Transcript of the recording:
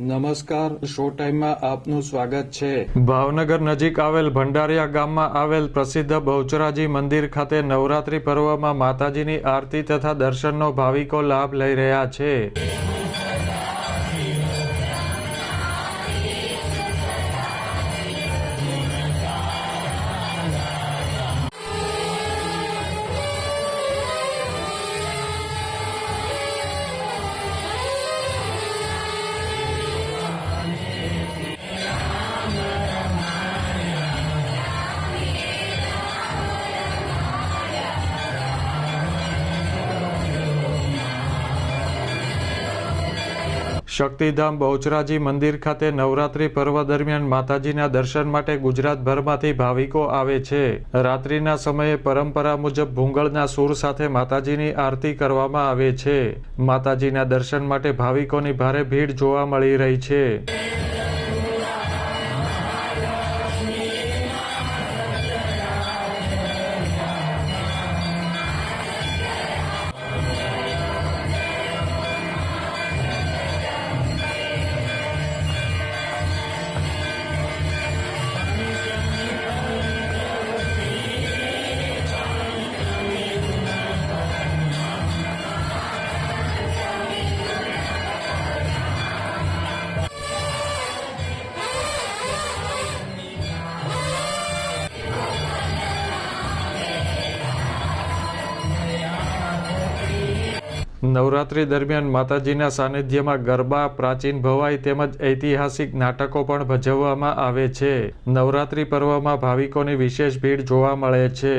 નમસ્કાર, શો ટાઈમમાં આપનું સ્વાગત છે. ભાવનગર નજીક આવેલ ભંડારિયા ગામમાં આવેલ પ્રસિદ્ધ બહુચરાજી મંદિર ખાતે નવરાત્રી પર્વમાં માતાજીની આરતી તથા દર્શનનો ભાવિકો લાભ લઈ રહ્યા છે. શક્તિધામ બહુચરાજી મંદિર ખાતે નવરાત્રી પર્વ દરમિયાન માતાજીના દર્શન માટે ગુજરાતભરમાંથી ભાવિકો આવે છે. રાત્રિના સમયે પરંપરા મુજબ ભૂંગળના સૂર સાથે માતાજીની આરતી કરવામાં આવે છે. માતાજીના દર્શન માટે ભાવિકોની ભારે ભીડ જોવા મળી રહી છે. નવરાત્રી દરમિયાન માતાજીના સાનિધ્યમાં ગરબા, પ્રાચીન ભવાઈ તેમજ ઐતિહાસિક નાટકો પણ ભજવવામાં આવે છે. નવરાત્રી પર્વમાં ભાવિકોની વિશેષ ભીડ જોવા મળે છે.